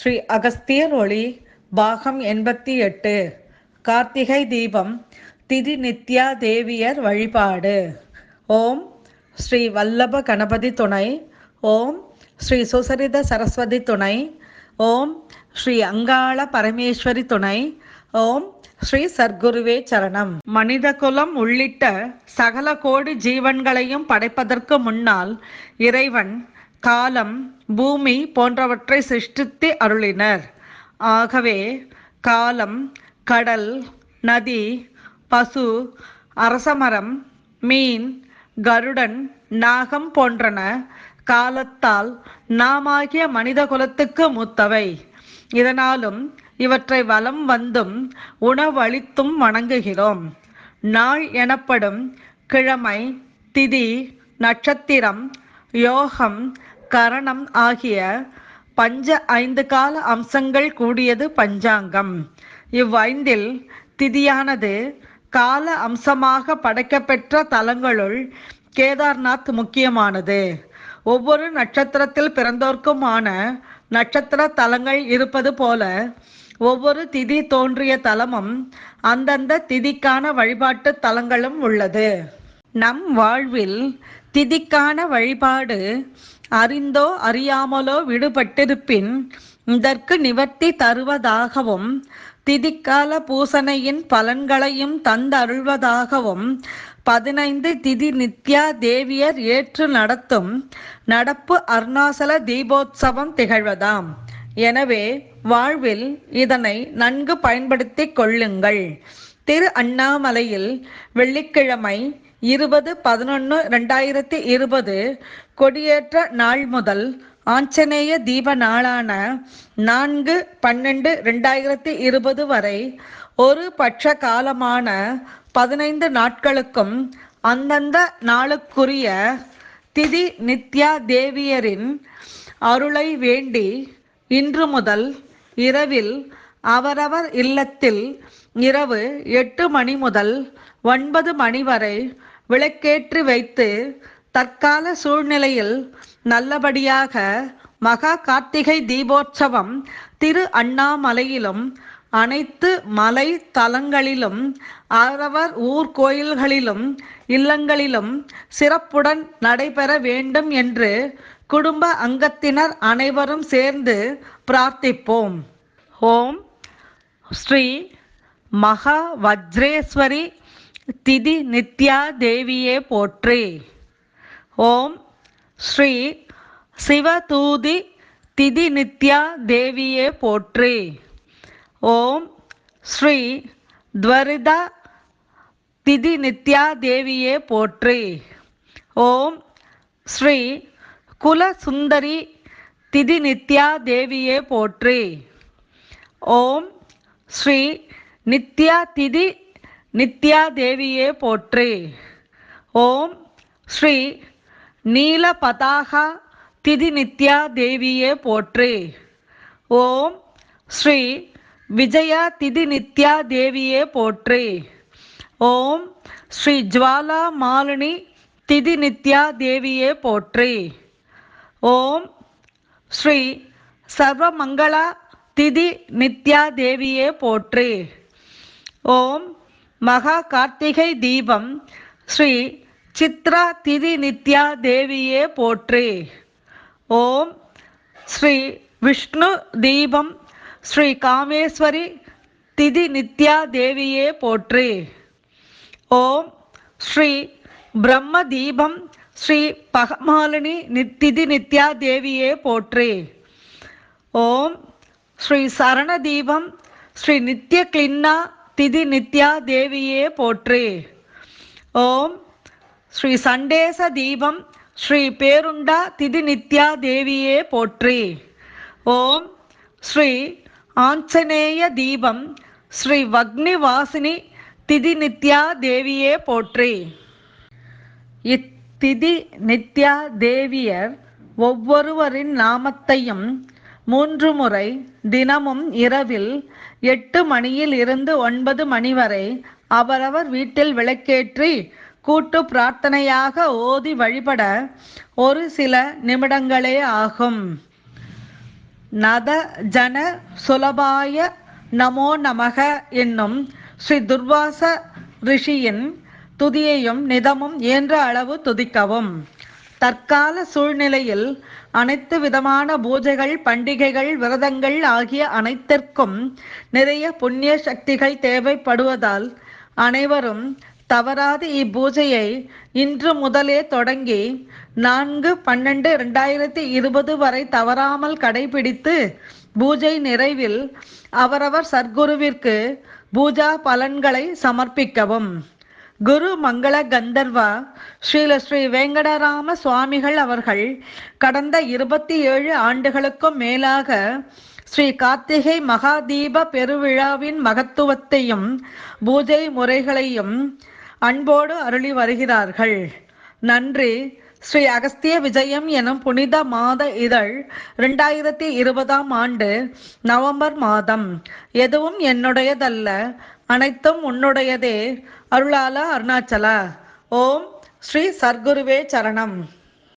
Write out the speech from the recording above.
ஸ்ரீ அகஸ்தியர் ஒளி பாகம் எண்பத்தி எட்டு கார்த்திகை தீபம் திதி நித்யா தேவியர் வழிபாடு. ஓம் ஸ்ரீ வல்லப கணபதி துணை ஓம் ஸ்ரீ சுசரித சரஸ்வதி துணை ஓம் ஸ்ரீ அங்காள பரமேஸ்வரி துணை ஓம் ஸ்ரீ சர்க்குருவே சரணம். மனித குலம் உள்ளிட்ட சகல கோடி ஜீவன்களையும் படைப்பதற்கு முன்னால் இறைவன் காலம் பூமி போன்றவற்றை சிருஷ்டித்து அருளினர். ஆகவே காலம் கடல் நதி பசு அரசமரம் மீன் கருடன் நாகம் போன்றன காலத்தால் நாமாகிய மனித குலத்துக்கு மூத்தவை. இதனாலும் இவற்றை வலம் வந்தும் உணவளித்தும் வணங்குகிறோம். நாள் எனப்படும் கிழமை திதி நட்சத்திரம் யோகம் கரணம் ஆகிய பஞ்ச ஐந்து கால அம்சங்கள் கூடியது பஞ்சாங்கம். இவ்வைந்தில் திதியானது கால அம்சமாக படைக்கப்பெற்ற தலங்களுள் கேதார்நாத் முக்கியமானது. ஒவ்வொரு நட்சத்திரத்தில் பிறந்தோர்க்குமான நட்சத்திர தலங்கள் இருப்பது போல ஒவ்வொரு திதி தோன்றிய தலமும் அந்தந்த திதிக்கான வழிபாட்டு தலங்களும் உள்ளது. நம் வாழ்வில் திதிக்கான வழிபாடு அறிந்தோ அறியாமலோ விடுபட்டிருப்பின் இதற்கு நிவர்த்தி தருவதாகவும் திதிக்கால பூசணையின் பலன்களையும் தந்தருள்வதாகவும் பதினைந்து திதி நித்யா தேவியர் ஏற்று நடத்தும் நடப்பு அருணாசல தீபோத்சவம் திகழ்வதாம். எனவே வாழ்வில் இதனை நன்கு பயன்படுத்திக் கொள்ளுங்கள். திரு அண்ணாமலையில் வெள்ளிக்கிழமை இருபது பதினொன்று ரெண்டாயிரத்தி இருபது கொடியேற்ற நாள் முதல் ஆஞ்சநேய தீப நாளான நான்கு பன்னெண்டு ரெண்டாயிரத்தி இருபது வரை ஒரு பட்ச காலமான பதினைந்து நாட்களுக்கும் அந்தந்த நாளுக்குரிய திதி நித்யா தேவியரின் அருளை வேண்டி இன்று முதல் இரவில் அவரவர் இல்லத்தில் இரவு எட்டு மணி முதல் ஒன்பது மணி வரை விளக்கேற்றி வைத்து தற்கால சூழ்நிலையில் நல்லபடியாக மகா கார்த்திகை தீபோற்சவம் திரு அண்ணாமலையிலும் அனைத்து மலை தலங்களிலும் அவரவர் ஊர் கோயில்களிலும் இல்லங்களிலும் சிறப்புடன் நடைபெற வேண்டும் என்று குடும்ப அங்கத்தினர் அனைவரும் சேர்ந்து பிரார்த்திப்போம். ஓம் ஸ்ரீ மகா வஜ்ரேஸ்வரி திதி நித்யா தேவியே போற்றி. ஓம் ஸ்ரீ சிவதூதி திதி நித்யா தேவியே போற்றி. ஓம் ஸ்ரீ துவரிதா திதி நித்யா தேவியே போற்றி. ஓம் ஸ்ரீ குலசுந்தரி திதி நித்யா தேவியே போற்றி. ஓம் ஸ்ரீ நித்யா திதி நித்யா தேவியே போற்றி. ஓம் ஸ்ரீ நீல பதாகா திதி நித்யா தேவியே போற்றி. ஓம் ஸ்ரீ விஜயா திதி நித்யா தேவியே போற்றி. ஓம் ஸ்ரீ ஜுவாலா மாலினி திதி நித்யா தேவியே போற்றி. ஓம் ஸ்ரீ சர்வமங்களா திதி நித்யா தேவியே போற்றி. ஓம் மகா கார்த்திகை தீபம் ஸ்ரீ சித்ரா திதி நித்யா தேவியே போற்றி. ஓம் ஸ்ரீ விஷ்ணு தீபம் ஸ்ரீ காமேஸ்வரி திதி நித்யா தேவியே போற்றி. ஓம் ஸ்ரீ பிரம்ம தீபம் ஸ்ரீ பகமாலினி நித்திதி நித்யா தேவியே போற்றி. ஓம் ஸ்ரீ சரண தீபம் ஸ்ரீ நித்ய கிளின்னா திதி நித்யா தேவியே போற்றி. ஓம் ஸ்ரீ சண்டேச தீபம் ஸ்ரீ பேருண்டா திதி நித்யா தேவியே போற்றி. ஓம் ஸ்ரீ ஆஞ்சநேய தீபம் ஸ்ரீ வக்னி வாசினி திதி நித்யா தேவியே போற்றி. இத்திதி நித்யா தேவியர் ஒவ்வொருவரின் நாமத்தையும் மூன்று முறை தினமும் இரவில் எட்டு மணியில் இருந்து ஒன்பது மணி வரை அவரவர் வீட்டில் விளக்கேற்றி கூட்டு பிரார்த்தனையாக ஓதி வழிபட ஒரு சில நிமிடங்களே ஆகும். நத ஜன சுலபாய நமோ நமக என்னும் ஸ்ரீ துர்வாச ரிஷியின் துதியையும் நிதமும் இயன்ற அளவு துதிக்கவும். தற்கால சூழ்நிலையில் அனைத்து விதமான பூஜைகள் பண்டிகைகள் விரதங்கள் ஆகிய அனைத்திற்கும் நிறைய புண்ணிய சக்திகள் தேவைப்படுவதால் அனைவரும் தவறாது இப்பூஜையை இன்று முதலே தொடங்கி நான்கு பன்னெண்டு இரண்டாயிரத்தி இருபது வரை தவறாமல் கடைபிடித்து பூஜை நிறைவில் அவரவர் சர்க்குருவிற்கு பூஜா பலன்களை சமர்ப்பிக்கவும். குரு மங்கள கந்தர்வா ஸ்ரீல ஸ்ரீ வேங்கடராம சுவாமிகள் அவர்கள் கடந்த இருபத்தி ஏழு ஆண்டுகளுக்கும் மேலாக ஸ்ரீ கார்த்திகை மகாதீப பெருவிழாவின் மகத்துவத்தையும் பூஜை முறைகளையும் அன்போடு அருளி வருகிறார்கள். நன்றி. ஸ்ரீ அகஸ்திய விஜயம் எனும் புனித மாத இதழ் ரெண்டாயிரத்தி இருபதாம் ஆண்டு நவம்பர் மாதம். எதுவும் என்னுடையதல்ல. அனைத்தும் உன்னுடையதே. அருளாலா அருணாச்சலா. ஓம் ஸ்ரீ சர்க்குருவே சரணம்.